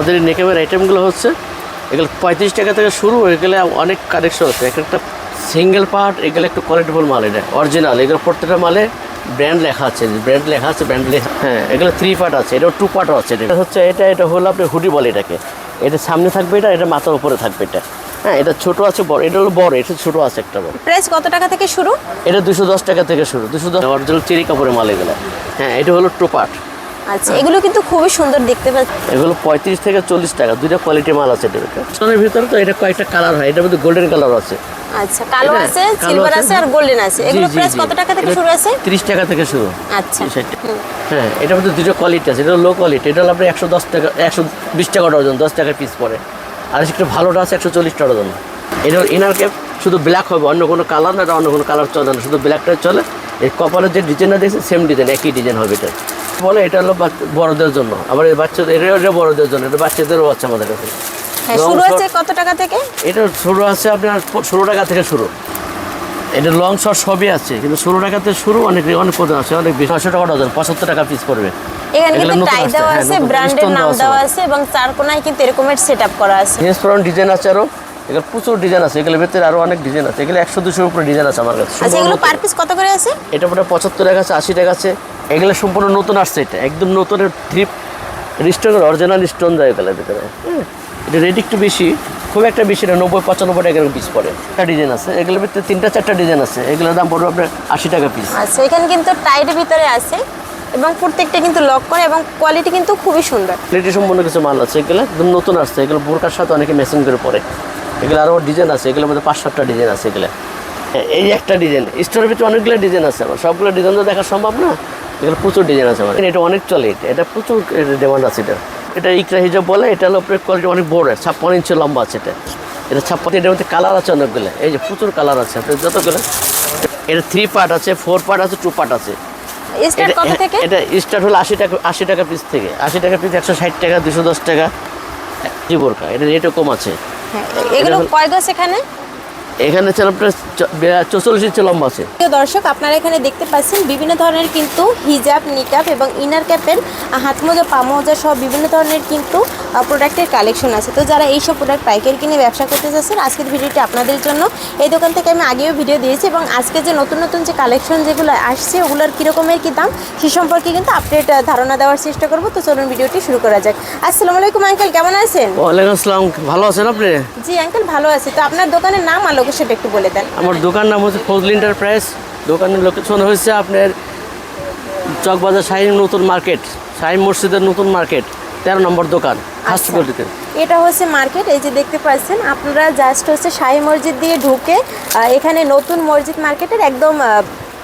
আমাদের এই নেকেমের আইটেমগুলো হচ্ছে এগুলো পঁয়ত্রিশ টাকা থেকে শুরু এগুলো অনেক কালেকশন আছে। এক একটা সিঙ্গেল পার্ট এগুলো একটু কোয়ালিটিফুল মাল এটা অরিজিনাল এগুলো প্রত্যেকটা মালে ব্র্যান্ড লেখা আছে ব্র্যান্ড লেখা আছে ব্র্যান্ড লেখা হ্যাঁ। এগুলো থ্রি পার্ট আছে এটা টু পার্টও আছে। এটা হচ্ছে এটা এটা হলো আপনি হুডি বলে এটাকে। এটা সামনে থাকবে এটা এটা মাথার উপরে থাকবে এটা। হ্যাঁ এটা ছোট আছে বড় এটা হলো বড় এটা ছোট আছে একটা বড়। প্রাইস কত টাকা থেকে শুরু? এটা দুশো দশ টাকা থেকে শুরু দুশো দশ অরিজিনাল চেরি কাপড়ের মাল এগুলো। হ্যাঁ এটা হলো টু পার্ট আচ্ছা এগুলো কিন্তু খুবই সুন্দর দেখতে পাচ্ছি এগুলো পঁয়ত্রিশ থেকে চল্লিশ টাকা দুইটা কোয়ালিটির মাল আছে এটার ভিতরে ভিতরে তো এটা কয়েকটা কালার হয় এটার মধ্যে গোল্ডেন কালার আছে। আচ্ছা কালো আছে সিলভার আছে। আর গোল্ডেন আছে। এগুলো প্রাইস কত টাকা থেকে শুরু আছে? 30 টাকা থেকে শুরু। আচ্ছা হ্যাঁ এটার মধ্যে দুটো কোয়ালিটি আছে এটা লো কোয়ালিটি এটা আপনার একশো দশ টাকা একশো বিশ টাকা ডজন দশ টাকা পিস পড়ে। আর একটু ভালোটা আছে একশো চল্লিশ টাকা ডজন এটা ইনার ক্যাপ শুধু ব্ল্যাক হবে অন্য কোনো কালার না এটা অন্য কোনো কালার চলে না শুধু ব্ল্যাকটা চলে। এই কপালের যে ডিজাইনটা দেখছি সেম ডিজাইন একই ডিজাইন হবে এটা বলে এটা হলো বড়দের জন্য। আবার এই বাচ্চাদের এটা এটা বড়দের জন্য এটা বাচ্চাদেরও আছে আমাদের কাছে। হ্যাঁ শুরু আছে কত টাকা থেকে? এটা শুরু আছে আপনার ষোলো টাকা থেকে শুরু। এটা লং শর্ট সবই আছে কিন্তু ষোলো টাকা থেকে শুরু অনেক অনেক পদ আছে অনেক ছশো টাকা ডজন পঁচাত্তর টাকা পিস পড়বে। এখানে কিন্তু টাই দেওয়া হ্যাঁ, আছে ব্র্যান্ডের নাম দেওয়া আছে। এবং চার কোনায় কিন্তু এরকমের সেট আপ করা আছে। জিন্স পরান ডিজাইন আছে আরও এগুলো প্রচুর ডিজাইন আছে এগুলোর ভিতরে আরও অনেক ডিজাইন আছে। এগুলো একশো দুশোর উপরে ডিজাইন আছে আমার কাছে। আচ্ছা এগুলো পার পিস কত করে আছে? এটা পুরো পঁচাত্তর টাকা আছে আশি টাকা আছে। এগুলো সম্পূর্ণ নতুন আসছে এটা। একদম নতুন থ্রি স্টোন অরিজিনাল স্টোন দেয় এগুলোর ভিতরে হুম। এটা রেট একটু বেশি খুব একটা বেশি না নব্বই পঁচানব্বই টাকার পিস পড়ে। একটা ডিজাইন আছে এগুলোর ভিতরে তিনটা চারটা ডিজাইন আছে। এগুলোর দাম পড়বে আপনার আশি টাকা পিস আচ্ছা এখানে কিন্তু টাইটের ভিতরে আছে এবং প্রত্যেকটা কিন্তু লক করে এবং কোয়ালিটি কিন্তু খুবই সুন্দর। কোয়ালিটি সম্পূর্ণ কিছু মাল আছে এগুলো একদম নতুন আসছে। এগুলো বোরকার সাথে অনেকে মেশিন করে পরে। এগুলো আরও ডিজাইন আছে এগুলোর মধ্যে পাঁচ সাতটা ডিজাইন আছে এগুলো। এই একটা ডিজাইন স্টোরের ভিতরে অনেকগুলো ডিজাইন আছে আমার সবগুলো ডিজাইন তো দেখা সম্ভব না? এগুলো প্রচুর ডিজাইন আছে আমার এটা অনেক চলে এটা এটা প্রচুর ডিমান্ড আছে এটা। এটা ইকরা হিজাব বলে এটা হলো কোয়ালিটি অনেক বড় ছাপ্পান্ন ইঞ্চি লম্বা আছে এটা। এটা ছাপ্পান্ন এটার মধ্যে কালার আছে অনেকগুলো। এই যে প্রচুর কালার আছে আপনার যতগুলো। এটা থ্রি পার্ট আছে ফোর পার্ট আছে টু পার্ট আছে। এটা- কত থেকে? এটা স্টার্ট হলো আশি টাকা আশি টাকা পিস থেকে। আশি টাকা পিস একশো ষাট টাকা দুশো দশ টাকা। জি বোরকা এটা রেটও কম আছে। হ্যাঁ, এগুলো কয় গজ এখানে? এখানে হচ্ছে আপনার চৌচল্লিশ ইঞ্চি লম্বা আছে। দর্শক আপনারা এখানে দেখতে পাচ্ছেন বিভিন্ন ধরনের কিন্তু হিজাব নিকাপ এবং ইনার ক্যাপের হাত মোজা পা মোজা সহ বিভিন্ন ধরনের কিন্তু প্রোডাক্টের কালেকশন আছে। তো যারা এইসব প্রোডাক্ট পাইকারি কিনে ব্যবসা করতে চাচ্ছেন আজকের ভিডিওটি আপনাদের জন্য। এই দোকান থেকে আমি আগেও ভিডিও দিয়েছি এবং আজকে যে নতুন নতুন যে কালেকশন যেগুলো আসছে ওগুলোর কীরকমের কী দাম সে সম্পর্কে কিন্তু আপডেট ধারণা দেওয়ার চেষ্টা করব। তো চলুন ভিডিওটি শুরু করা যাক। আসসালামু আলাইকুম আঙ্কেল কেমন আছেন? ওয়ালাইকুম আসসালাম। ভালো আছেন আপনি? জি আঙ্কেল ভালো আছি। তো আপনার দোকানের নাম আর সেটা একটু বলে দেন। আমার দোকান নাম হচ্ছে ফজলি এন্টারপ্রাইজ দোকানের লোকেশন হয়েছে আপনার চকবাজার শাহিন নতুন মার্কেট শাহিন মসজিদের নতুন মার্কেট তেরো নম্বর দোকান আচ্ছা। এটা হচ্ছে মার্কেট এই যে দেখতে পাচ্ছেন আপনারা জাস্ট হচ্ছে শাহী মসজিদ দিয়ে ঢুকে এখানে নতুন মসজিদ মার্কেটের একদম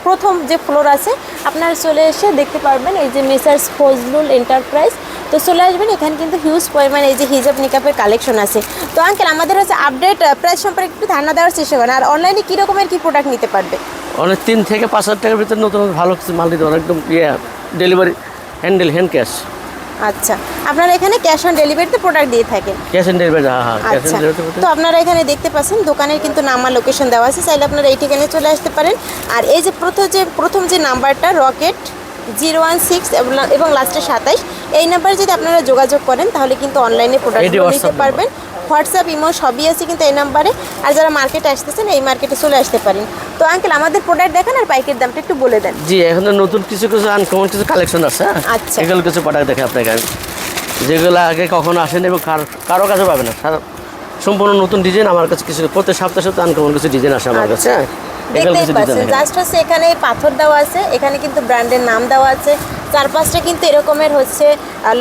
প্রথম যে ফ্লোর আছে, আপনারা চলে এসে দেখতে পারবেন এই যে মেসার্স ফজলুল এন্টারপ্রাইজ তো চলে আসবেন, এখানে কিন্তু হিউজ পরিমাণে এই যে হিজাব নিকাপের কালেকশন আছে। তো আঙ্কেল আমাদের হচ্ছে আপডেট প্রাইস সম্পর্কে একটু ধারণা দেওয়ার চেষ্টা করেন। আর অনলাইনে কী রকমের কী প্রোডাক্ট নিতে পারবে? অনেক তিন থেকে পাঁচ হাজার টাকার ভিতরে নতুন ভালো কিছু মাল দিতে পারেন একদম ইয়ে ডেলিভারি হ্যান্ডেল হ্যান্ড ক্যাশ আচ্ছা। আপনারা এখানে ক্যাশ অন ডেলিভারিতে প্রোডাক্ট দিয়ে থাকেন। ক্যাশ অন ডেলিভারি হ্যাঁ হ্যাঁ ক্যাশ অন ডেলিভারি তো আপনারা এখানে দেখতে পাচ্ছেন দোকানের কিন্তু নাম আর লোকেশন দেওয়া আছে চাইলে আপনারা এই ঠিকানায় চলে আসতে পারেন। আর এই যে প্রথম যে প্রথম যে নাম্বারটা রকেট জিরো ওয়ান সিক্স এবং লাস্টে সাতাইশ এই নাম্বারে যদি আপনারা যোগাযোগ করেন তাহলে কিন্তু অনলাইনে প্রোডাক্ট নিতে পারবেন। হোয়াটসঅ্যাপ ইমো সবই আছে কিন্তু এই নাম্বারে। আর যারা মার্কেটে আসতেছেন এই মার্কেটে চলে আসতে পারেন। তো আঙ্কেল আমাদের প্রোডাক্ট দেখান আর বাইকের দামটা একটু বলে দেন। জি এখন নতুন কিছু কিছু আনকমন কিছু কালেকশন আছে হ্যাঁ? আচ্ছা। এগুলো কিছু প্রোডাক্ট দেখে আপনাকে আমি। যেগুলো আগে কখনো আসেনি এবং কার কারও কাছে পাবে না। সম্পূর্ণ নতুন ডিজাইন আমার কাছে কিছু প্রত্যেক সপ্তাহে সপ্তাহে আনকমন কিছু ডিজাইন আসে আমার কাছে হ্যাঁ? এগুলো দেখতেই কিছু পাচ্ছেন জাস্ট হচ্ছে এখানে পাথর দেওয়া আছে এখানে কিন্তু ব্র্যান্ডের নাম দেওয়া আছে। চারপাশটা কিন্তু এরকমের হচ্ছে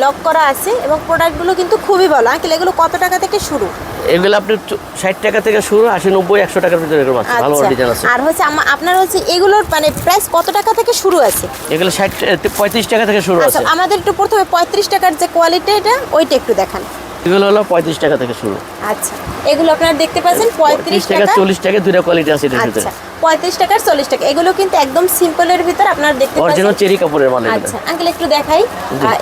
লক করা আছে এবং প্রোডাক্টগুলো কিন্তু খুবই ভালো। আঙ্কেল এগুলো কত টাকা থেকে শুরু? এগুলো আপনি ষাট টাকা থেকে শুরু আশি নব্বই একশো টাকার ভিতরে এরকম আছে ভালো ডিজাইন আছে। আচ্ছা আর হচ্ছে আপনার হচ্ছে এগুলোর মানে প্রাইস কত টাকা থেকে শুরু আছে? এগুলো ষাট পঁয়ত্রিশ টাকা থেকে শুরু আচ্ছা আছে। আমাদের একটু প্রথমে পঁয়ত্রিশ টাকার যে কোয়ালিটি এটা ওইটা একটু দেখান। এগুলো হলো পঁয়ত্রিশ টাকা থেকে শুরু। আচ্ছা এগুলো আপনারা দেখতে পাচ্ছেন পঁয়ত্রিশ টাকা চল্লিশ টাকা কোয়ালিটি আছে এটার ভিতরে। আচ্ছা পঁয়ত্রিশ টাকার চল্লিশ টাকা এগুলো কিন্তু একদম সিম্পলের ভিতর আপনারা দেখতে পাচ্ছেন। অরিজিনাল চেরি কাপড়ের এগুলো। আচ্ছা আঙ্কেল একটু দেখাই।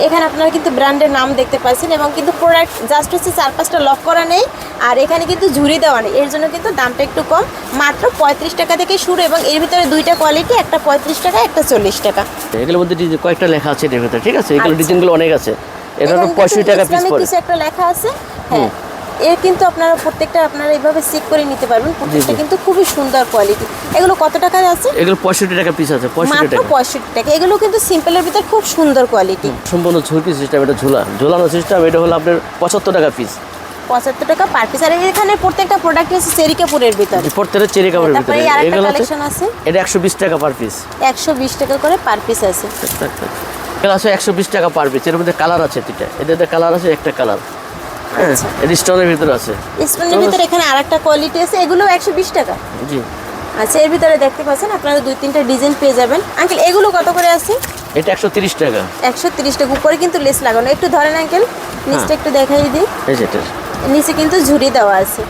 এখানে আপনারা কিন্তু ব্র্যান্ডের নাম দেখতে পাচ্ছেন এবং কিন্তু প্রোডাক্ট জাস্ট হচ্ছে চার পাঁচটা লক করা নেই আর এখানে কিন্তু ঝুড়ি দেওয়া নেই। এর জন্য কিন্তু দামটা একটু কম। মাত্র পঁয়ত্রিশ টাকা থেকে শুরু এবং এর ভিতরে দুইটা কোয়ালিটি একটা পঁয়ত্রিশ টাকা একটা চল্লিশ টাকা। এগুলোর মধ্যে কয়েকটা লেখা আছে এটার ভিতরে ঠিক আছে? এগুলো আচ্ছা। ডিজাইনগুলো অনেক আছে। এটা তো এখানে কিন্তু পঁয়ষট্টি টাকা পিস পড়ে। কিছু একটা লেখা আছে হ্যাঁ এর কিন্তু আপনারা প্রত্যেকটা আপনারা এইভাবে চেক করে নিতে পারবেন। প্রত্যেকটা কিন্তু খুবই সুন্দর কোয়ালিটি এগুলো কত টাকায় আছে? এগুলো পঁয়ষট্টি টাকা পিস আছে পঁয়ষট্টি মাত্র টাকা। পঁয়ষট্টি টাকা। এগুলো কিন্তু সিম্পলের ভিতর খুব সুন্দর কোয়ালিটি সম্পূর্ণ ঝুলকি সিস্টেম এটা ঝুলা। ঝুলানো সিস্টেম এটা হলো আপনার পঁচাত্তর টাকা পিস পঁচাত্তর টাকা পার পিস আর এখানে প্রত্যেকটা প্রোডাক্ট হচ্ছে সেরিকাপুরের ভিতরে। প্রত্যেকটা চেরি কাপড়ের ভিতরে। এগুলো কালেকশন আছে। এটা একশো বিশ টাকা পার পিস একশো বিশ টাকা করে পার পিস আছে। এগুলো আছে একশো বিশ টাকা পার পিস এর মধ্যে কালার আছে দুইটা এদের কালার আছে একটা কালার। এটা স্টোনের ভিতরে আছে। স্টোনের ভিতরে এখানে আরেকটা কোয়ালিটি আছে এগুলো একশো বিশ টাকা। জি। আচ্ছা এর ভিতরে দেখতে পাচ্ছেন আপনারা দুই তিনটা ডিজাইন পেয়ে যাবেন। আঙ্কেল এগুলো কত করে আছে? এটা একশো তিরিশ টাকা। একশো তিরিশ টাকা উপরে কিন্তু লেস লাগানো। একটু ধরেন আঙ্কেল নিচটা হ্যাঁ। একটু দেখাই দিই। নিচে কিন্তু ঝুড়ি দেওয়া আছে।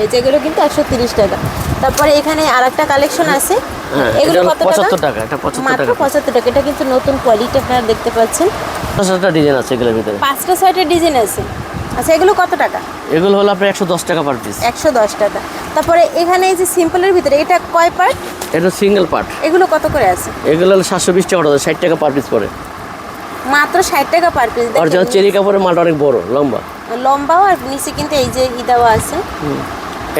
এই যেগুলো কিন্তু একশো তিরিশ টাকা। তারপরে এখানে আর একটা কালেকশন আছে। হ্যাঁ, এগুলো কত টাকা? 75 টাকা, এটা 75 মাত্র। পঁচাত্তর টাকা। এটা কিন্তু নতুন কোয়ালিটি আপনারা দেখতে পাচ্ছেন। একটা ডিজাইন আছে এগুলোর ভিতরে। পাঁচটা ছয়টা ডিজাইন আছে। আচ্ছা এগুলো কত টাকা? এগুলো হলো আপনার একশো দশ টাকা পার পিস একশো দশ টাকা। তারপরে এখানে এই যে সিম্পলের ভিতরে এটা কয় পার্ট এটা সিঙ্গেল পার্ট এগুলো কত করে আছে? এগুলো হলো সাতশো বিশ টাকা ষাট টাকা পার পিস পড়ে মাত্র ষাট টাকা পার পিস আর অরিজিনাল চেরি কাপড়ের মালটা অনেক বড় লম্বা। লম্বাও আর নিচে কিন্তু এই যে ই দেওয়া আছে।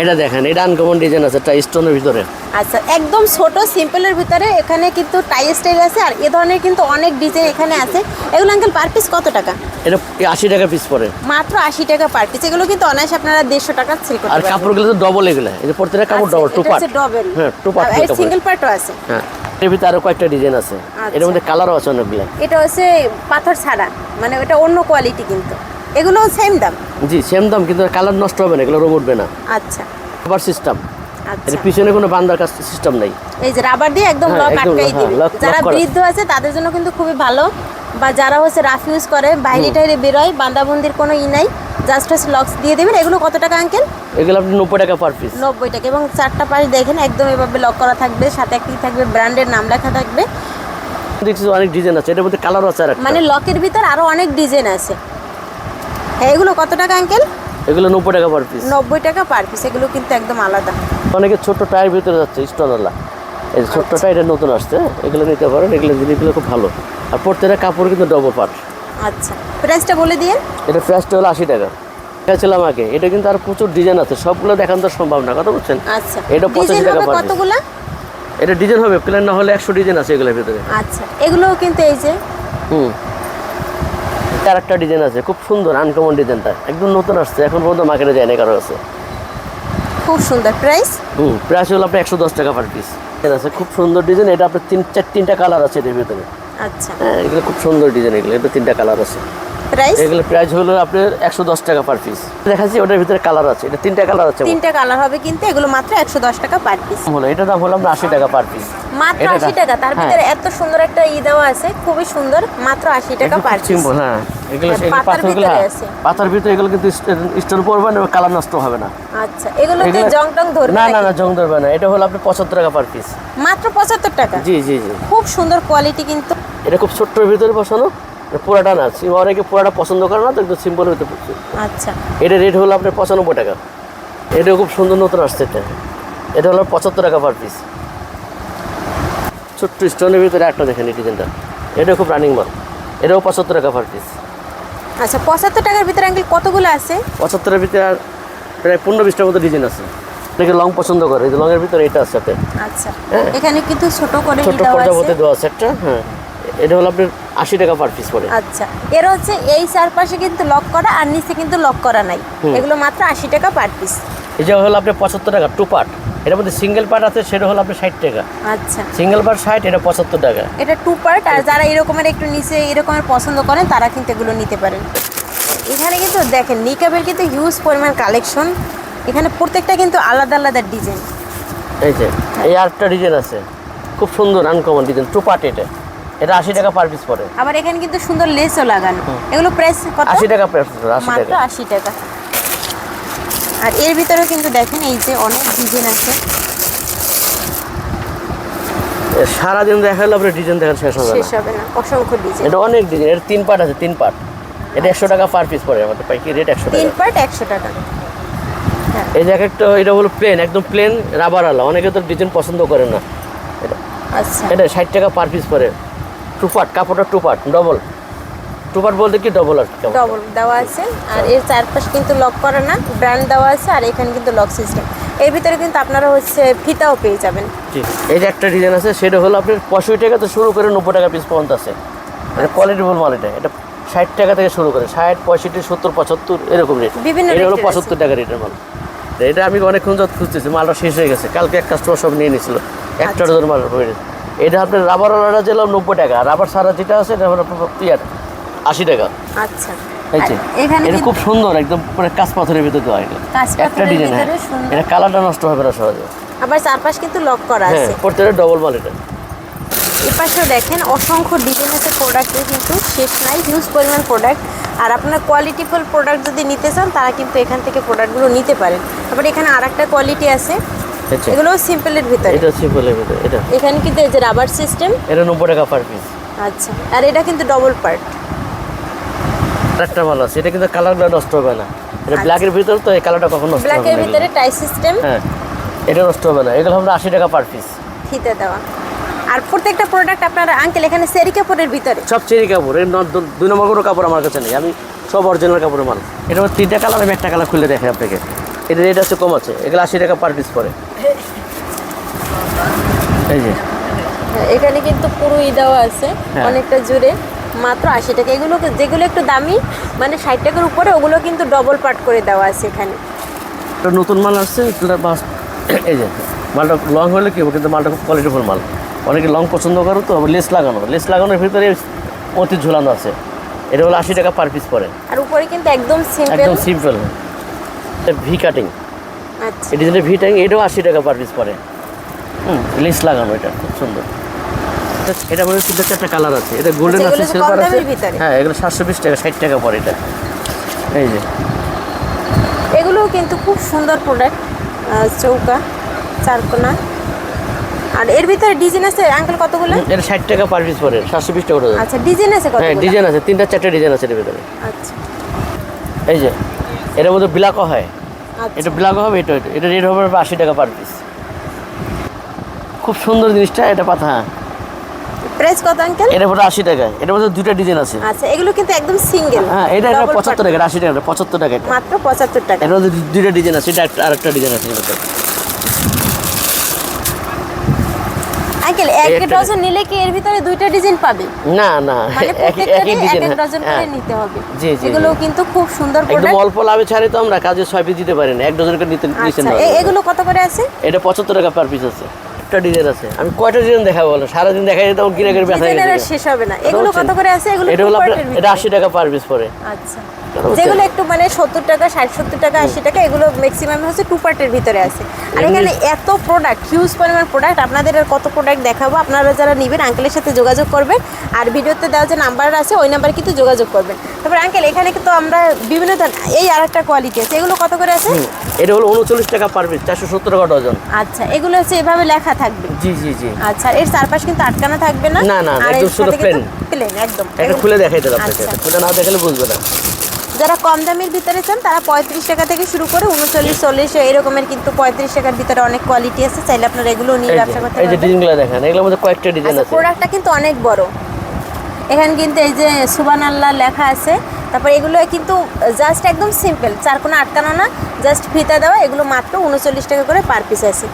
এটা দেখেন এটা আনকমন ডিজাইন আছে টাই স্টোনের ভিতরে। আচ্ছা একদম ছোট সিম্পলের ভিতরে এখানে কিন্তু টাই স্টাইল আছে আর এ ধরনের কিন্তু অনেক ডিজাইন এখানে আছে। এগুলো আঙ্কেল পার পিস কত টাকা? এটা আশি টাকা পিস পড়ে। মাত্র আশি টাকা পার পিস এগুলো কিন্তু অনায়াসে আপনারা দেড়শো টাকা সেল করতে আর কাপড়গুলো তো ডবল এগুলো। এই যে প্রত্যেকটা কাপড় ডবল টু পার্ট ডবল হ্যাঁ টু পার্ট আর সিঙ্গেল পার্টও আছে। হ্যাঁ এর ভিতরে আরও কয়েকটা ডিজাইন আছে। আচ্ছা। এর মধ্যে কালারও আছে অনেকগুলো। এটা হচ্ছে পাথর ছাড়া। মানে ওটা অন্য কোয়ালিটি কিন্তু। এগুলো সেম দাম? জি সেম দাম কিন্তু কালার নষ্ট হবে না এগুলো রোগ উঠবে না। আচ্ছা। সিস্টেম আচ্ছা। এর পিছনে কোনো বান্দার কাজ সিস্টেম নাই। এই যে রাবার দিয়ে একদম হ্যাঁ, লক আটকাই হ্যাঁ, দিবে। যারা বৃদ্ধ আছে তাদের জন্য কিন্তু খুবই ভালো। বা যারা হচ্ছে রাফ ইউজ করে বাইরে টাইরে বেরোয় বান্দাবন্দির কোনো ই নাই। জাস্ট হচ্ছে লক্স দিয়ে দেবেন। এগুলো কত টাকা আঙ্কেল এগুলো আপনি নব্বই টাকা পার পিস নব্বই টাকা। এবং চারটা পাশ দেখেন একদম এভাবে লক করা থাকবে। সাথে একটি থাকবে ব্র্যান্ডের নাম লেখা থাকবে। দেখছি অনেক ডিজাইন আছে। এটার মধ্যে কালারও আছে মানে লকের ভিতর আরও অনেক ডিজাইন আছে। হ্যাঁ এগুলো কত টাকা আঙ্কেল এগুলো নব্বই টাকা পার পিস নব্বই টাকা পার পিস এগুলো কিন্তু একদম আলাদা। অনেকে ছোট টায়ার ভিতরে যাচ্ছে স্টোনওয়ালা এই ছোট্ট টায়ার নতুন আসছে? এগুলো নিতে পারেন এগুলো জিনিসগুলো খুব ভালো। আর প্রত্যেকটা কাপড় কিন্তু ডবল পাট আচ্ছা প্রাইসটা বলে দিয়ে? এটা প্রাইসটা হলো আশি টাকা। দেখাচ্ছিলাম আগে এটা কিন্তু আর প্রচুর ডিজাইন আছে সবগুলো দেখান তো সম্ভব না কথা বলছেন আচ্ছা এটা 85 ডিজাইন টাকা piece। কতগুলা? এটা ডিজাইন হবে প্লেন না হলে একশো ডিজাইন আছে এগুলোর ভিতরে। আচ্ছা এগুলোও কিন্তু এই যে হুম। তার একটা ডিজাইন আছে খুব সুন্দর আনকমন ডিজাইনটা একদম নতুন আসছে এখন পর্যন্ত মার্কেটে যায় না কারও আছে খুব সুন্দর প্রাইস হুম প্রাইস হলো আপনার একশো দশ টাকা পার পিস আছে খুব সুন্দর ডিজাইন এটা আপনার তিন চার তিনটা কালার আছে এর ভিতরে। আচ্ছা। হ্যাঁ এগুলো খুব সুন্দর ডিজাইন এগুলো এটা তিনটা কালার আছে। প্রাইস এগুলো প্রাইস হলো আপনার একশো দশ টাকা পার পিস দেখাচ্ছি ওটার ভিতরে কালার আছে। এটা তিনটা কালার আছে। তিনটা কালার হবে কিন্তু এগুলো মাত্র একশো দশ টাকা পার পিস হলো এটা দাম হলো আমরা আশি টাকা পার পিস মাত্র আশি টাকা তার হ্যাঁ। ভিতরে এত সুন্দর একটা ই দেওয়া আছে খুবই সুন্দর মাত্র আশি টাকা পার পিস হ্যাঁ। এগুলো পাথরগুলো ভিতরে হ্যাঁ, ভিতরে এগুলো কিন্তু স্টোন পড়বে না কালার নষ্ট হবে না। আচ্ছা এগুলো- জং টং ধরবে না না না জং ধরবে না। এটা হলো আপনি পঁচাত্তর টাকা পার পিস মাত্র পঁচাত্তর টাকা? জি জি জি। খুব সুন্দর কোয়ালিটি কিন্তু। এটা খুব ছোট্টর ভিতরে বসানো। পুরাটা না সিম অনেকে পুরাটা পছন্দ করে না তো একটু সিম্পল হতে আচ্ছা। এটা রেট হলো আপনার পঁচানব্বই টাকা। এটা খুব সুন্দর নতুন আসছে এটা। এটা হলো পঁচাত্তর টাকা পার পিস ছোট্ট স্টোনের ভিতরে একটা দেখেন এই ডিজাইনটা এটা খুব রানিং মাল এটাও পঁচাত্তর টাকা পার পিস আচ্ছা পঁচাত্তর টাকার ভিতরে আঙ্কেল কতগুলো আছে? পঁচাত্তরের ভিতরে প্রায় পনেরো বিশটার মতো ডিজাইন আছে। অনেকে লং পছন্দ করে। এই লংয়ের ভিতরে এটা আছে আচ্ছা। হ্যাঁ। এখানে কিন্তু ছোট করে দেওয়া প্রজাপতি আছে দেওয়া আছে একটা হ্যাঁ। এটা হলো আপনার আশি টাকা পার পিস পড়ে আচ্ছা এর হচ্ছে এই চারপাশে কিন্তু লক করা আর নিচে কিন্তু লক করা নাই। এগুলো মাত্র আশি টাকা পার পিস এটা হলো আপনার পঁচাত্তর টাকা টু পার্ট এর মধ্যে সিঙ্গেল পার্ট আছে সেটা হলো আপনার ষাট টাকা। আচ্ছা। সিঙ্গেল পার্ট ষাট এটা পঁচাত্তর টাকা। এটা টু পার্ট আর যারা এরকমের একটু নিচে এরকমের পছন্দ করেন তারা কিন্তু এগুলো নিতে পারেন। এখানে কিন্তু দেখেন নিকাবের কিন্তু হিউজ পরিমাণ কালেকশন এখানে প্রত্যেকটা কিন্তু আলাদা আলাদা ডিজাইন এই যে এই আটটা ডিজাইন আছে। খুব সুন্দর আনকমন ডিজাইন টু পার্ট এটা। এটা আশি টাকা পার পিস পড়ে। আবার এখানে কিন্তু সুন্দর লেসও লাগানো। এগুলো প্রাইস কত? আশি টাকা প্রাইস আশি মাত্র টাকা। আশি টাকা। আর এর ভিতরেও কিন্তু দেখেন এই যে অনেক ডিজাইন আছে। সারাদিন দেখালে আপনার ডিজাইন দেখার শেষ হবে শেষ হবে না। অসংখ্য ডিজাইন এটা অনেক ডিজাইন এটা তিন পার্ট আছে তিন পার্ট এটা একশো টাকা পার পিস পড়ে আমাদের পাইকি রেট একশো তিন পার্ট একশো টাকা। এই যে এক এটা হলো প্লেন একদম প্লেন রাবার আলা অনেকে তো ডিজাইন পছন্দ করে না। এটা আচ্ছা। এটা ষাট টাকা পার পিস পড়ে। টু পার্ট কাপড়টা টু পার্ট ডবল টুপার বলতে কি ডবল আর ডবল দেওয়া আছে আর এর চারপাশ কিন্তু লক করা না ব্র্যান্ড দেওয়া আছে আর এখানে কিন্তু লক সিস্টেম এর ভিতরে কিন্তু আপনারা হচ্ছে ফিতাও পেয়ে যাবেন। জি এই যে একটা ডিজাইন আছে সেটা হলো আপনার পঁয়ষট্টি টাকা তো শুরু করে নব্বই টাকা পিস পর্যন্ত আছে। মানে কোয়ালিটি ফুল মাল এটা এটা ষাট টাকা থেকে শুরু করে ষাট পঁয়ষট্টি সত্তর পঁচাত্তর এরকম রেট বিভিন্ন এটা হলো পঁচাত্তর টাকা রেটের মাল। এটা আমি অনেকক্ষণ যত খুঁজতেছি মালটা শেষ হয়ে গেছে কালকে এক কাস্টমার সব নিয়ে নিয়েছিল। একটা আচ্ছা। ডজন মাল হয়ে গেছে। এটা আপনার রাবার ওলাটা যেটা নব্বই টাকা রাবার সারা যেটা আছে এটা আপনার ইয়ার আশি টাকা। আচ্ছা। এই যে এখানে এটা খুব সুন্দর একদম পুরো কাঁচ পাথরের ভিতরে দেওয়া এটা। কাঁচ একটা পাথরের ডিজাইন হ্যাঁ। এটা কালারটা নষ্ট হবে না সহজে। আবার চারপাশ কিন্তু লক করা হ্যাঁ আছে। প্রত্যেকটা ডবল মাল এটা। এ পাশেও দেখেন অসংখ্য ডিজাইন আছে প্রোডাক্টের কিন্তু শেষ নাই হিউজ পরিমাণ প্রোডাক্ট আর আপনার কোয়ালিটিফুল প্রোডাক্ট যদি নিতে চান তারা কিন্তু এখান থেকে প্রোডাক্টগুলো নিতে পারেন। তারপরে এখানে আর একটা কোয়ালিটি আছে। এগুলো সিম্পলের ভিতরে। এটা সিম্পলের ভিতরে এটা। এখানে কিন্তু এই যে রাবার সিস্টেম এটা নব্বই টাকা পার পিস আচ্ছা আর এটা কিন্তু ডবল পার্ট একটা ভালো আছে এটা কিন্তু কালারগুলো নষ্ট হবে না। এটা আচ্ছা। ব্ল্যাকের ভিতরে তো এই কালারটা কখনো নষ্ট হবে না। ব্ল্যাকের ভিতরে টাই সিস্টেম হ্যাঁ এটা নষ্ট হবে না। এগুলো আমরা আশি টাকা পার পিস ফিতে দেওয়া। আর প্রত্যেকটা প্রোডাক্ট আপনার আঙ্কেল এখানে সেরি কাপড়ের ভিতরে। সব চেরি কাপড় এর দুই নম্বর কোনো কাপড় আমার কাছে নেই। আমি সব অরিজিনাল কাপড়ের মাল। এটা তিনটা কালার আমি একটা কালার খুলে দেখাই আপনাকে। এটা রেট আছে কম আছে এগুলো আশি টাকা পার পিস পরে এই যে। হ্যাঁ, এখানে কিন্তু পুরোই দেওয়া আছে হ্যাঁ। অনেকটা জুড়ে মাত্র আশি টাকা। এগুলো যেগুলো একটু দামি মানে ষাট টাকার উপরে ওগুলো কিন্তু ডবল পার্ট করে দেওয়া আছে এখানে। একটা নতুন মাল আসছে এই যে মালটা লং হলে কি কিন্তু মালটা খুব কোয়ালিটিফুল মাল। অনেকে লং পছন্দ করো তো লেস লাগানো। লেস লাগানোর ভিতরে অতি ঝুলানো আছে। এটা হলো আশি টাকা পার পিস পরে আর উপরে কিন্তু একদম সিম্পল একদম সিম্পল ভি কাটিং আচ্ছা। এই ডিজাইনের ভি কাটিং এটাও আশি টাকা পার পিস পরে হুম লেস লাগানো এটা খুব সুন্দর। এটা- মধ্যে তিনটা চারটা কালার আছে। এটা গোল্ডেন আচ্ছা, আছে সিলভার আছে। হ্যাঁ এগুলো সাতশো বিশ টাকা ষাট টাকা পরে এটা। এই যে। এগুলোও কিন্তু খুব সুন্দর প্রোডাক্ট চৌকা চারকোনা। আর এর ভিতরে ডিজাইন আছে আঙ্কেল কতগুলো? এটা ষাট টাকা পার পিস সাতশো বিশ টাকা করে। আচ্ছা ডিজাইন আছে হ্যাঁ ডিজাইন আছে তিনটা চারটে ডিজাইন আছে এর ভিতরে। আচ্ছা। এই যে। এটার মধ্যে ব্ল্যাকও হয়। আচ্ছা। এটা ব্ল্যাকও হবে এটা এটা রেড হবে আশি টাকা পার পিস খুব সুন্দর জিনিসটা এটা পাতা হ্যাঁ। প্রাইস কত আঙ্কেল এটা পুরো আশি টাকা এটার মধ্যে দুটো ডিজাইন আছে। আচ্ছা এগুলো কিন্তু একদম সিঙ্গেল হ্যাঁ এটা এটা পঁচাত্তর টাকা এটা আশি টাকা এটা পঁচাত্তর টাকা এটা। মাত্র পঁচাত্তর টাকা। এর মধ্যে দুটো ডিজাইন আছে এটা একটা আরেকটা ডিজাইন আছে। আঙ্কেল এক ডজন নিলে কি এর ভিতরে দুইটা ডিজাইন পাবে? না না মানে প্রত্যেকটারই এক ডিজাইন এক ডজন করে নিতে হবে। জি, জি, এগুলো কিন্তু খুব সুন্দর একদম অল্প লাভে ছাড়ি তো আমরা কাজে ছয় পিস দিতে পারি না এক ডজন করে নিতে আচ্ছা না এ- এগুলো কত করে আছে? এটা পঁচাত্তর টাকা পার পিস আছে। একটা ডিজাইন আছে। আমি কয়টা ডিজাইন দেখাবো বলো? সারাদিন দেখাই যেতে আমার গিরে গিরে ব্যথা হয়ে শেষ হবে না। এগুলো কত করে আছে? এগুলো এটা হলো এটা ভিতরে। আশি টাকা পার পিস পরে আচ্ছা? যেগুলো একটু মানে সত্তর টাকা ষাট সত্তর টাকা আশি টাকা এগুলো ম্যাক্সিমাম হচ্ছে টু পার্টের ভিতরে আছে। আর এখানে এত প্রোডাক্ট হিউজ পরিমাণ প্রোডাক্ট আপনাদের আর কত প্রোডাক্ট দেখাবো আপনারা যারা নেবেন আঙ্কেলের সাথে যোগাযোগ করবেন। আর ভিডিওতে দেওয়া যে নাম্বার আছে ওই নাম্বারে কিন্তু যোগাযোগ করবেন। তারপর আঙ্কেল এখানে কিন্তু আমরা বিভিন্ন ধরনের এই আর একটা কোয়ালিটি আছে। এগুলো কত করে আছে? এটা হলো উনচল্লিশ টাকা পার পিস চারশো সত্তর টাকা ডজন আচ্ছা এগুলো হচ্ছে এভাবে লেখা থাকবে। জি জি জি। আচ্ছা এর চারপাশ কিন্তু আটকানো থাকবে না? না, না, একদম শুধু প্লেন একদম। এটা খুলে আচ্ছা। খুলে না দেখালে বুঝবে না। যারা কম দামের ভিতরে চান তারা পঁয়ত্রিশ টাকা থেকে শুরু করে উনচল্লিশ চল্লিশ এরকমের কিন্তু পঁয়ত্রিশ টাকার ভিতরে অনেক কোয়ালিটি আছে। চাইলে আপনারা এগুলো নিয়ে ব্যবসা করতে পারেন যে ডিজাইনগুলো দেখেন এগুলোর মধ্যে কয়েকটা ডিজাইন আচ্ছা আছে। প্রোডাক্টটা কিন্তু অনেক বড়। এখানে কিন্তু এই যে সুবান আল্লাহ লেখা আছে তারপর এগুলো কিন্তু জাস্ট একদম সিম্পল চার কোনো আটকানো না জাস্ট ফিতা দেওয়া এগুলো মাত্র উনচল্লিশ টাকা করে পার পিস আছে।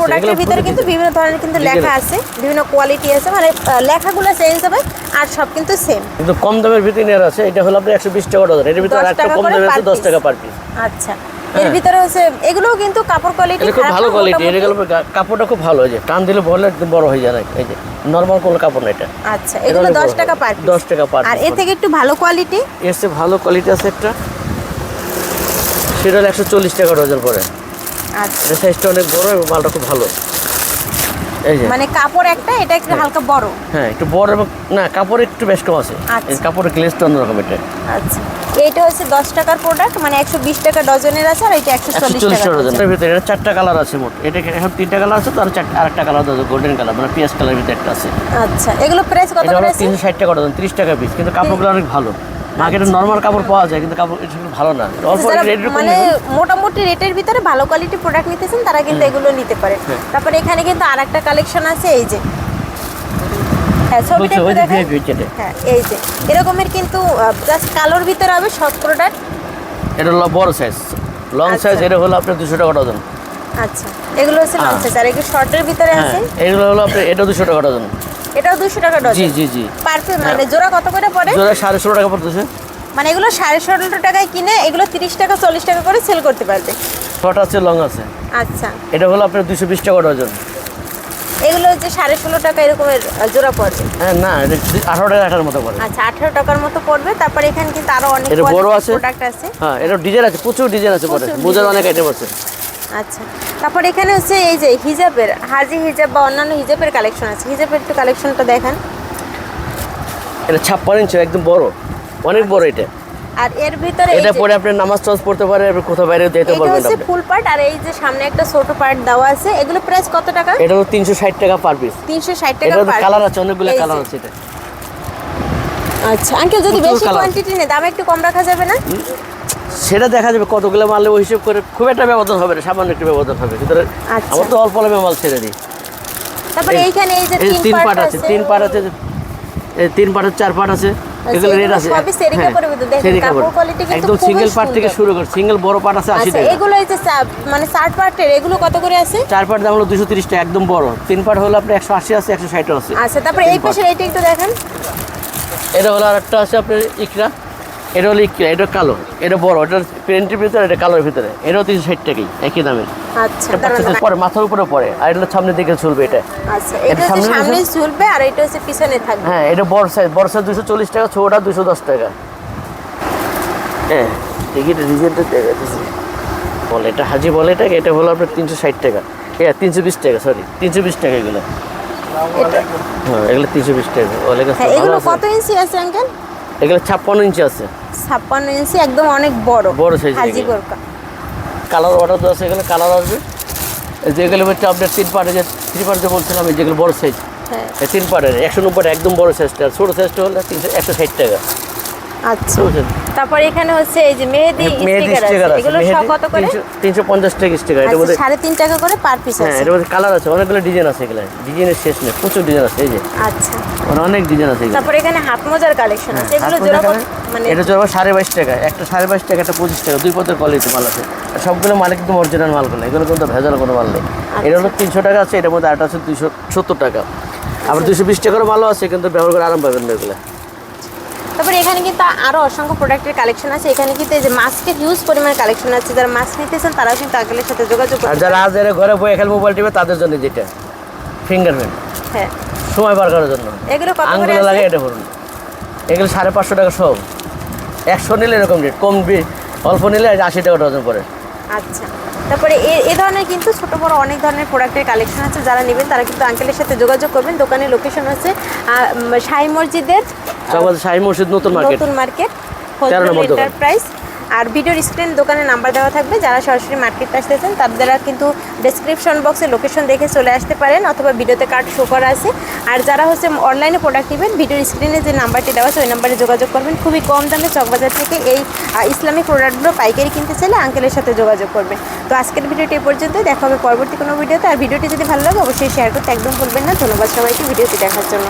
প্রোডাক্টের ভিতরে কিন্তু বিভিন্ন ধরনের কিন্তু লেখা আছে। বিভিন্ন কোয়ালিটি আছে মানে লেখাগুলো চেঞ্জ হবে আর সব কিন্তু সেম কিন্তু কম দামের ভিতরে আছে এটা হলো আপনার একশো বিশ টাকা ডজন এটার ভিতরে একটা কম দামের আছে দশ টাকা পার পিস আচ্ছা। এর হ্যাঁ। ভিতরে হচ্ছে এগুলোও কিন্তু কাপড় কোয়ালিটি খুব ভালো কোয়ালিটি এর গেল কাপড়টা খুব ভালো যে টান দিলে বলে বড় হয়ে যায় এই যে নরমাল কোনো কাপড় না এটা। আচ্ছা এগুলো অনেক দশ বড় টাকা হবে। পার 10 টাকা পার আর এর থেকে একটু ভালো কোয়ালিটি এর থেকে ভালো কোয়ালিটি আছে একটা। সেটা হলো একশো চল্লিশ টাকা ডজন পরে। আচ্ছা। এটা সাইজটা অনেক বড় এবং মালটা খুব ভালো। মানে কাপড় একটা এটা একটু হালকা বড়। হ্যাঁ একটু বড় এবং না কাপড় একটু বেশ কম আছে। আচ্ছা। এই কাপড়ের গ্লেসটা অন্যরকম এটা। আচ্ছা। এইটা হচ্ছে দশ টাকার প্রোডাক্ট মানে একশো বিশ টাকা ডজনের আছে আর এটা একশো চল্লিশ টাকা টাকা ডজন ডজন। এর ভিতরে। এটা চারটা কালার আছে মোট। এটা এখন তিনটা কালার আছে তো আর চারটা আরেকটা কালার আছে গোল্ডেন কালার মানে পিঁয়াজ কালার ভিতরে একটা আছে। আচ্ছা। এগুলো প্রাইস কত আছে তিনশো ষাট টাকা ডজন তিরিশ টাকা পিস কিন্তু কাপড়গুলো অনেক ভালো। মার্কেটে নর্মাল কাপড় পাওয়া যায় কিন্তু কাপড় এটা ভালো না। অল্প যারা রেট মানে মোটামুটি রেটের ভিতরে ভালো কোয়ালিটি প্রোডাক্ট নিতেছেন তারা কিন্তু এগুলো নিতে পারে। হ্যাঁ। তারপরে এখানে কিন্তু আর একটা কালেকশন আছে এই যে। হ্যাঁ। হ্যাঁ এই যে। এরকমের কিন্তু জাস্ট কালোর ভিতরে হবে সব প্রোডাক্ট এটা হলো বড় সাইজ লং আচ্ছা। সাইজ এটা হলো আপনার দুশো টাকা ডজন। আচ্ছা। এগুলো হচ্ছে লং হ্যাঁ। সাইজ আর এগুলো শর্টের ভিতরে হ্যাঁ আছে? এগুলো হলো আপনার এটা দুশো টাকা ডজন। এটাও দুশো টাকা ডজন। জি জি পার পিস মানে জোড়া কত করে পড়ে? জোড়া সাড়ে ষোলো টাকা পড়তেছে। মানে এগুলো সাড়ে ষোলো টাকায় কিনে এগুলো তিরিশ টাকা চল্লিশ টাকা করে সেল করতে পারবে। শর্ট আছে লং আছে। আচ্ছা। এটা হলো আপনার দুশো বিশ টাকা ডজন। এগুলো হচ্ছে সাড়ে ষোলো টাকা এরকমের জোড়া পড়বে হ্যাঁ না আঠারো টাকা আঠার মতো পড়ে। আচ্ছা আঠেরো টাকার মতো পড়বে। তারপর এখানে কিন্তু আরও অনেক বড় আছে? প্রোডাক্ট আছে। হ্যাঁ এটা ডিজাইন আছে প্রচুর ডিজাইন আছে পরে। বোঝার অনেক আইটেম আছে। আচ্ছা। তারপর এখানে হচ্ছে এই যে হিজাবের হাজি হিজাব বা অন্যান্য হিজাবের কালেকশন আছে। হিজাবের একটু কালেকশনটা দেখান। এটা ছাপ্পান্ন ইঞ্চি একদম বড়। অনেক বড় এটা। আর এর ভিতরে এটা পরে আপনি নামাজ টামাজ পড়তে পারে আপনি কোথাও বাইরে যেতে পারবেন হচ্ছে ফুল পার্ট আর এই যে সামনে একটা ছোট পার্ট দেওয়া আছে। এগুলো প্রাইস কত টাকা? এটা হলো তিনশো ষাট টাকা পার পিস তিনশো ষাট টাকা এটা কালার আছে অনেকগুলো কালার আছে এটা। আচ্ছা আঙ্কেল যদি বেশি কোয়ান্টিটি নেই দাম একটু কম রাখা যাবে না? সেটা দেখা যাবে কতগুলো মারলে ওই হিসেব করে খুব একটা ব্যবধান হবে না সামান্য একটু ব্যবধান হবে। ভিতরে আচ্ছা। আমার তো অল্প অল্প মাল ছেড়ে দিই। তারপরে এইখানে এই যে তিন পার্ট আছে তিন পার্ট আছে তিন পার্টের চার পার্ট আছে। এগুলো রেট আছে। সবই সেরিকা হ্যাঁ, একদম সিঙ্গেল পার্ট থেকে শুরু করে সিঙ্গেল বড় পার্ট আছে আশি আচ্ছা টাকা। এগুলো এই যে মানে ষাট পার্টের এগুলো কত করে আছে? চার পার্ট দাম হলো দুশো তিরিশ টাকা একদম বড়। তিন পার্ট হলো আপনার একশো আশি আছে একশো ষাটও আছে। আচ্ছা তারপরে এই তিন এইটা একটু দেখেন। এটা হলো আর একটা আছে আপনার ইকরা। এটা হলো এটা কালো এটা বড় এটা প্রিন্টের ভিতরে এটা কালোর ভিতরে এটাও তিনশো ষাট টাকাই একই দামের। আচ্ছা এটা পরে মাথার উপরে পড়ে আর এটা সামনের দিকে চলবে এটা। আচ্ছা এটা এটা সামনে? ঝুলবে আর এটা হচ্ছে পিছনে থাকবে। হ্যাঁ এটা বড় সাইজ বড় সাইজ দুশো চল্লিশ টাকা ছোটটা দুশো দশ টাকা। হ্যাঁ টিকিট রিজেন্টে দেখাতেছি বলে এটা হাজি বলে এটাকে এটা হলো আপনার তিনশো ষাট টাকা। হ্যাঁ তিনশো বিশ টাকা সরি তিনশো বিশ টাকা এগুলো। হ্যাঁ এগুলো তিনশো বিশ টাকা হ্যাঁ এগুলো কত ইঞ্চি আছে আঙ্কেল এগুলো ছাপ্পান্ন ইঞ্চি আছে। ছাপ্পান্ন ইঞ্চি একদম অনেক বড়। বড় সাইজ হাজি কালার অর্ডার তো আছে এগুলো কালার আসবে। যেগুলো হচ্ছে আপনার তিন পার্টে যে থ্রি পার্টে বলছিলাম এই যেগুলো বড় সাইজ হ্যাঁ। তিন পার্টের একশো নব্বই একদম বড় সাইজটা আর ছোটো সাইজটা হলে তিনশো একশো ষাট টাকা। আচ্ছা। তারপর এখানে হচ্ছে এই যে মেহেদি স্টিকার স্টিকার আছে। এগুলো সব কত করে? তিনশো- তিনশো পঞ্চাশ টাকা স্টিকার আচ্ছা মধ্যে সাড়ে তিন টাকা করে পার পিস হ্যাঁ আছে। এটার মধ্যে কালার আছে অনেকগুলো ডিজাইন আছে এগুলো ডিজাইনের শেষ নেই প্রচুর ডিজাইন আছে এই যে। আচ্ছা। মানে অনেক ডিজাইন আছে তারপর এখানে হাত মোজার কালেকশন আছে। এগুলো হাত জোড়া মানে এটা জোড়া সাড়ে বাইশ টাকা। একটা সাড়ে বাইশ টাকা একটা পঁচিশ টাকা দুই পদের কোয়ালিটি মাল আছে। সবগুলো মাল একদম অরিজিনাল মালগুলো এগুলো কিন্তু ভেজাল কোনো মাল নেই। এটা হলো তিনশো টাকা আছে এটার মধ্যে আরেকটা আছে দুইশো সত্তর টাকা। আবার দুশো বিশ টাকারও মালও আছে কিন্তু ব্যবহার করে আরাম পাবেন না এগুলো। তারপরে এখানে কিন্তু আরও অসংখ্য প্রোডাক্টের কালেকশন আছে। এখানে কিন্তু এই যে মাস্কের হিউজ পরিমাণ কালেকশন আছে। যারা মাস্ক নিতেছেন তারাও কিন্তু আঙ্কেলের সাথে যোগাযোগ করতে যারা আজ ঘরে বই খেলে মোবাইল টিপে তাদের জন্য যেটা। ফিঙ্গারপ্রিন্ট হ্যাঁ। সময় পার করার জন্য। এগুলো কত করে লাগে এটা ভরুন এগুলো সাড়ে পাঁচশো টাকা সব। একশো নিলে এরকম রেট কম অল্প নিলে আশি টাকা ডজন পড়ে। আচ্ছা। তারপরে এ এ ধরনের কিন্তু ছোট বড় অনেক ধরনের প্রোডাক্টের কালেকশন আছে। যারা নেবেন তারা কিন্তু আঙ্কেলের সাথে যোগাযোগ করবেন। দোকানের লোকেশন হচ্ছে শাহী মসজিদের সকাল শাহী মসজিদ নতুন মার্কেট নতুন মার্কেট তেরো নম্বর। এন্টারপ্রাইজ আর ভিডিওর স্ক্রিন দোকানের নাম্বার দেওয়া থাকবে যারা সরাসরি মার্কেটে আসতেছেন তারা কিন্তু ডেসক্রিপশন বক্সে লোকেশন দেখে চলে আসতে পারেন অথবা ভিডিওতে কার্ড শো করা আছে। আর যারা হচ্ছে অনলাইনে প্রোডাক্ট নেবেন ভিডিওর স্ক্রিনে যে নাম্বারটি দেওয়া আছে ওই নাম্বারে যোগাযোগ করবেন। খুবই কম দামে চকবাজার থেকে এই ইসলামিক প্রোডাক্টগুলো পাইকারি কিনতে চাইলে আঙ্কেলের সাথে যোগাযোগ করবেন। তো আজকের ভিডিওটি এ পর্যন্ত দেখা হবে পরবর্তী কোনো ভিডিওতে। আর ভিডিওটি যদি ভালো লাগে অবশ্যই শেয়ার করতে একদম ভুলবেন না। ধন্যবাদ সবাইকে ভিডিওটি দেখার জন্য।